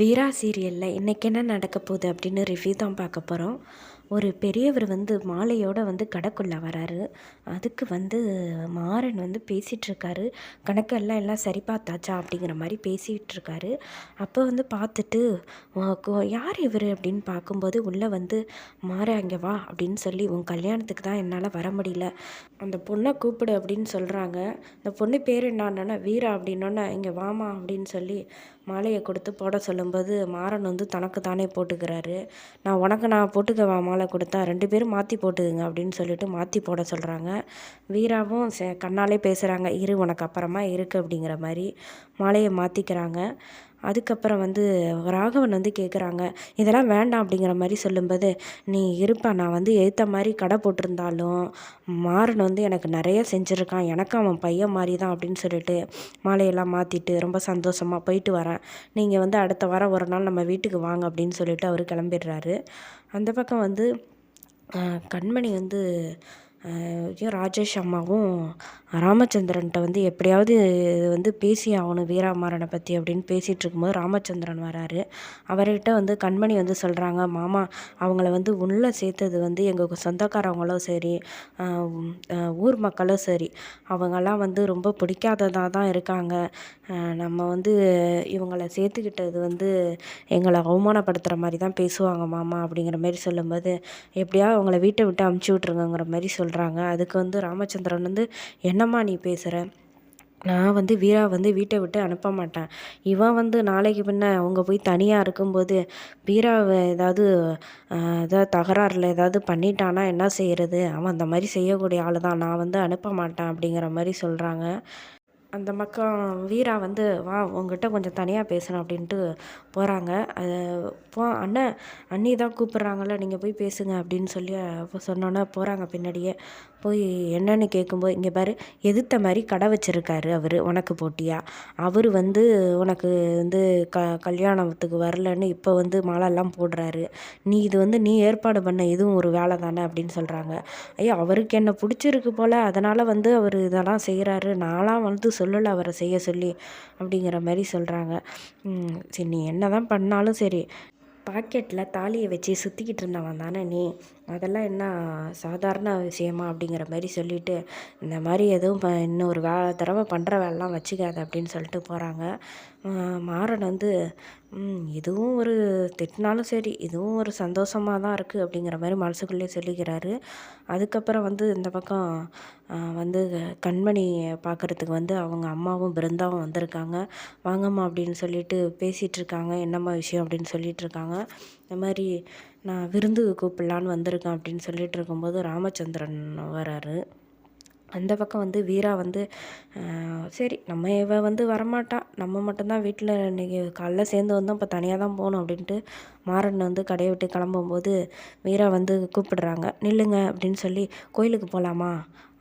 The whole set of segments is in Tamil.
வீரா சீரியலில் இன்றைக்கி என்ன நடக்க போகுது அப்படின்னு ரிவ்யூ தான் பார்க்க போகிறோம் ஒரு பெரியவர் வந்து மாலையோடு வந்து கடைக்குள்ளே வராரு. அதுக்கு வந்து மாறன் வந்து பேசிகிட்ருக்காரு கணக்கெல்லாம் எல்லாம் சரி பார்த்தாச்சா அப்படிங்கிற மாதிரி பேசிகிட்ருக்காரு அப்போ வந்து பார்த்துட்டு யார் இவர்? அப்படின்னு பார்க்கும்போது உள்ளே வந்து மாற அங்கே வா அப்படின்னு சொல்லி உன் கல்யாணத்துக்கு தான் என்னால் வர முடியல. அந்த பொண்ணை கூப்பிடு அப்படின்னு சொல்கிறாங்க அந்த பொண்ணு பேர் என்னன்னா வீரா அப்படின்னோன்னே இங்கே வாமா அப்படின்னு சொல்லி மாலையை கொடுத்து போட சொல்லும்போது மாறன் வந்து தனக்கு தானே போட்டுக்கிறாரு. நான் உனக்கு நான் போட்டுக்கவா மாலை கொடுத்தா ரெண்டு பேரும் மாற்றி போட்டுக்குங்க அப்படின்னு சொல்லிட்டு மாற்றி போட சொல்கிறாங்க வீராவும் கண்ணாலே பேசுகிறாங்க இரு உனக்கு அப்புறமா இருக்கு அப்படிங்கிற மாதிரி மாலையை மாற்றிக்கிறாங்க அதுக்கப்புறம் வந்து ராகவன் வந்து கேட்குறாங்க இதெல்லாம் வேண்டாம் அப்படிங்கிற மாதிரி சொல்லும்போது நீ இருப்பா நான் வந்து ஏற்ற மாதிரி கடை போட்டிருந்தாலும் மாறன் வந்து எனக்கு நிறைய செஞ்சுருக்கான் எனக்கு அவன் பையன் மாதிரி தான் அப்படின்னு சொல்லிட்டு மாலையெல்லாம் மாற்றிட்டு ரொம்ப சந்தோஷமாக போயிட்டு வரேன். நீங்கள் வந்து அடுத்த வாரம் ஒரு நாள் நம்ம வீட்டுக்கு வாங்க அப்படின்னு சொல்லிட்டு அவர் கிளம்பிடுறாரு. அந்த பக்கம் வந்து கண்மணி வந்து ஐயோ ராஜேஷ் அம்மாவும் ராமச்சந்திரன்கிட்ட வந்து எப்படியாவது இது வந்து பேசி ஆகணும் வீராமாறனை பற்றி அப்படின்னு பேசிகிட்டு இருக்கும்போது ராமச்சந்திரன் வராரு. அவர்கிட்ட வந்து கண்மணி வந்து சொல்கிறாங்க மாமா அவங்கள வந்து உள்ளே சேர்த்தது வந்து எங்கள் சொந்தக்காரவங்களும் சரி ஊர் மக்களும் சரி. அவங்கெல்லாம் வந்து ரொம்ப பிடிக்காததாக தான் இருக்காங்க. நம்ம வந்து இவங்கள சேர்த்துக்கிட்டது வந்து எங்களை அவமானப்படுத்துகிற மாதிரி தான் பேசுவாங்க மாமா அப்படிங்கிற மாதிரி சொல்லும்போது எப்படியாவது அவங்கள வீட்டை விட்டு அமுச்சு விட்ருங்கிற மாதிரி சொல்கிறாங்க அதுக்கு வந்து ராமச்சந்திரன் வந்து என்ன என்னம்மா நீ பேசுகிற நான் வந்து வீரா வந்து வீட்டை விட்டு அனுப்ப மாட்டேன். இவன் வந்து நாளைக்கு பின்ன அவங்க போய் தனியாக இருக்கும்போது வீராவை ஏதாவது ஏதாவது தகராறில் ஏதாவது பண்ணிட்டானா என்ன செய்கிறது அவன் அந்த மாதிரி செய்யக்கூடிய ஆள் தான் நான் வந்து அனுப்ப மாட்டேன் அப்படிங்கிற மாதிரி சொல்கிறாங்க அந்த பக்கம் வீரா வந்து வா உங்ககிட்ட கொஞ்சம் தனியாக பேசணும் அப்படின்ட்டு போகிறாங்க போ அண்ணன் அண்ணி தான் கூப்பிட்றாங்கள நீங்கள் போய் பேசுங்க அப்படின்னு சொல்லி சொன்னோன்னே போகிறாங்க பின்னாடியே. போய் என்னன்னு கேட்கும்போது இங்கே பாரு எதிர்த்த மாதிரி கடை வச்சுருக்காரு அவர் உனக்கு போட்டியா? அவர் வந்து உனக்கு வந்து க கல்யாணத்துக்கு வரலன்னு இப்போ வந்து மாலைலாம் போடுறாரு. நீ இது வந்து நீ ஏற்பாடு பண்ண இதுவும் ஒரு வேலை தானே? அப்படின்னு சொல்கிறாங்க ஐயோ அவருக்கு என்ன பிடிச்சிருக்கு போல் அதனால் வந்து அவர் இதெல்லாம் செய்கிறாரு நான்லாம் வந்து சொல்லலை அவரை செய்ய சொல்லி அப்படிங்கிற மாதிரி சொல்கிறாங்க சரி நீ என்ன தான் பண்ணாலும் சரி பாக்கெட்டில் தாலியை வச்சு சுற்றிக்கிட்டு இருந்தவன் தானே நீ? அதெல்லாம் என்ன சாதாரண விஷயமா அப்படிங்கிற மாதிரி சொல்லிட்டு இந்த மாதிரி எதுவும் ப இன்னொரு வே தடவை பண்ணுற வேலைலாம் வச்சுக்காத அப்படின்னு சொல்லிட்டு போகிறாங்க மாறன் வந்து எதுவும் இதுவும் ஒரு திட்டினாலும் சரி இதுவும் ஒரு சந்தோஷமாக தான் இருக்குது அப்படிங்கிற மாதிரி மனசுக்குள்ளேயே சொல்லிக்கிறாரு. அதுக்கப்புறம் வந்து இந்த பக்கம் வந்து கண்மணி பார்க்குறதுக்கு வந்து அவங்க அம்மாவும் பிருந்தாவும் வந்திருக்காங்க. வாங்கம்மா அப்படின்னு சொல்லிட்டு பேசிகிட்டு இருக்காங்க என்னம்மா விஷயம்? அப்படின்னு சொல்லிட்டு இருக்காங்க இந்த மாதிரி நான் விருந்துக்கு கூப்பிடலான்னு வந்திருக்கேன் அப்படின்னு சொல்லிட்டு இருக்கும்போது ராமச்சந்திரன் வராரு. அந்த பக்கம் வந்து வீரா வந்து சரி நம்ம இவ வந்து வரமாட்டா. நம்ம மட்டும்தான் வீட்டில் இன்றைக்கி காலைல சேர்ந்து வந்தோம். இப்போ தனியாக தான் போகணும் அப்படின்ட்டு மாறன் வந்து கடையை விட்டு கிளம்பும்போது வீரா வந்து கூப்பிடுறாங்க. நில்லுங்க அப்படின்னு சொல்லி கோயிலுக்கு போகலாமா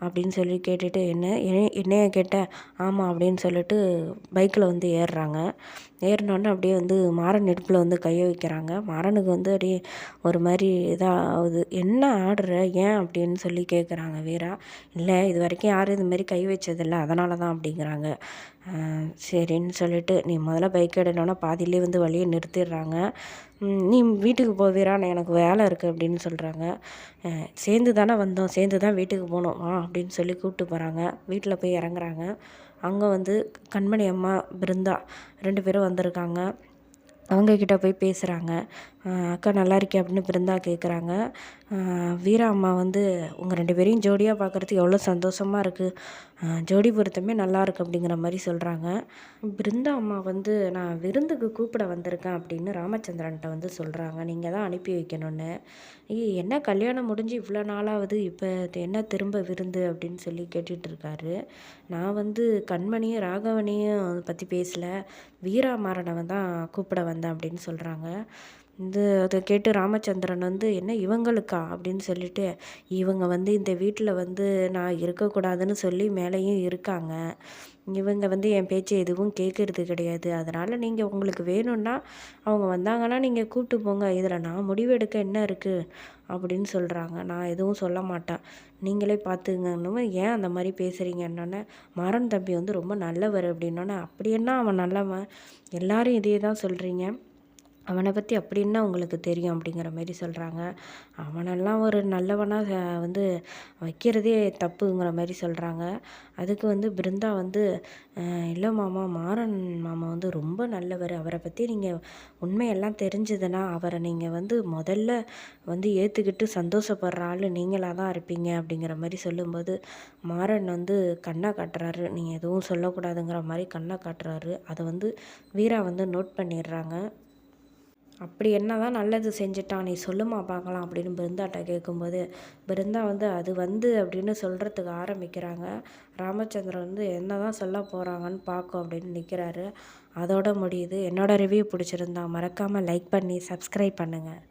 அப்படின்னு சொல்லி கேட்டுட்டு என்ன என்னைய கேட்ட? ஆமாம் அப்படின்னு சொல்லிட்டு பைக்கில் வந்து ஏறுறாங்க. ஏறினோடனே அப்படியே வந்து மாறன் நெருப்பில் வந்து கையை வைக்கிறாங்க. மாறனுக்கு வந்து அப்படியே ஒரு மாதிரி இதாகுது. என்ன ஆடுற? ஏன்? அப்படின்னு சொல்லி கேட்குறாங்க வீரா. இல்லை இது வரைக்கும் யாரும் இது மாதிரி கை வச்சதில்லை. அதனால தான் அப்படிங்கிறாங்க. சரின்னு சொல்லிட்டு நீ முதல்ல பைக் எடுனோன்னா பாதியிலே வந்து வழியை நிறுத்திடுறாங்க. நீ வீட்டுக்கு போ எனக்கு வேலை இருக்குது அப்படின்னு சொல்கிறாங்க சேர்ந்து தானே வந்தோம் சேர்ந்து தான் வீட்டுக்கு போகணும் வா அப்படின்னு சொல்லி கூப்பிட்டு போகிறாங்க வீட்டில் போய் இறங்குறாங்க. அங்கே வந்து கண்மணி அம்மா பிருந்தா ரெண்டு பேரும் வந்திருக்காங்க. அவங்கக்கிட்ட போய் பேசுகிறாங்க அக்கா நல்லா இருக்கே அப்படின்னு பிருந்தா கேட்குறாங்க வீரா அம்மா வந்து உங்கள் ரெண்டு பேரையும் ஜோடியாக பார்க்குறதுக்கு எவ்வளோ சந்தோஷமாக இருக்குது ஜோடி பொருத்தமே நல்லா இருக்குது அப்படிங்கிற மாதிரி சொல்கிறாங்க பிருந்தா அம்மா வந்து நான் விருந்துக்கு கூப்பிட வந்திருக்கேன் அப்படின்னு ராமச்சந்திரன்கிட்ட வந்து சொல்கிறாங்க நீங்கள் தான் அனுப்பி வைக்கணும்னு. என்ன கல்யாணம் முடிஞ்சு இவ்வளோ நாளாவது? இப்போ என்ன திரும்ப விருந்து? அப்படின்னு சொல்லி கேட்டுட்ருக்காரு நான் வந்து கண்மணியும் ராகவனையும் பற்றி பேசலை. வீராமாறனை தான் கூப்பிட வந்தேன் அப்படின்னு சொல்கிறாங்க இது அதை கேட்டு ராமச்சந்திரன் வந்து என்ன இவங்களுக்கா? அப்படின்னு சொல்லிட்டு இவங்க வந்து இந்த வீட்டில் வந்து நான் இருக்கக்கூடாதுன்னு சொல்லி மேலேயும் இருக்காங்க. இவங்க வந்து என் பேச்சு எதுவும் கேட்கறது கிடையாது. அதனால் நீங்கள் உங்களுக்கு வேணும்னா அவங்க வந்தாங்கன்னா நீங்கள் கூப்பிட்டு போங்க. இதில் நான் முடிவெடுக்க என்ன இருக்குது அப்படின்னு சொல்கிறாங்க நான் எதுவும் சொல்ல மாட்டேன். நீங்களே பார்த்துங்கன்னு ஏன் அந்த மாதிரி பேசுகிறீங்கன்னொன்னே மாறன் தம்பி வந்து ரொம்ப நல்லவர் அப்படின்னோன்னே அப்படி என்ன அவன் நல்லவன்? எல்லாரும் இதே தான் சொல்கிறீங்க அவனை பற்றி அப்படின்னா உங்களுக்கு தெரியும் அப்படிங்கிற மாரி சொல்கிறாங்க அவனெல்லாம் ஒரு நல்லவனாக வந்து வைக்கிறதே தப்புங்கிற மாதிரி சொல்கிறாங்க அதுக்கு வந்து பிருந்தா வந்து இல்லை மாமா மாறன் மாமா வந்து ரொம்ப நல்லவர். அவரை பற்றி நீங்கள் உண்மையெல்லாம் தெரிஞ்சதுன்னா அவரை நீங்கள் வந்து முதல்ல வந்து ஏற்றுக்கிட்டு சந்தோஷப்படுற ஆள் நீங்களாக தான் இருப்பீங்க. அப்படிங்கிற மாதிரி சொல்லும்போது மாறன் வந்து கண்ணை காட்டுறாரு. நீங்கள் எதுவும் சொல்லக்கூடாதுங்கிற மாதிரி கண்ணை காட்டுறாரு. அதை வந்து வீரா வந்து நோட் பண்ணிடுறாங்க. அப்படி என்ன தான் நல்லது செஞ்சுட்டான் நீ சொல்லுமா பார்க்கலாம் அப்படின்னு பிருந்தாட்ட கேட்கும்போது பிருந்தா வந்து அது வந்து அப்படின்னு சொல்கிறதுக்கு ஆரம்பிக்கிறாங்க. ராமச்சந்திரன் வந்து என்ன தான் சொல்ல போகிறாங்கன்னு பார்க்கும் அப்படின்னு நிற்கிறாரு அதோட முடியுது. என்னோடய ரிவ்யூ பிடிச்சிருந்தா மறக்காமல் லைக் பண்ணி சப்ஸ்கிரைப் பண்ணுங்கள்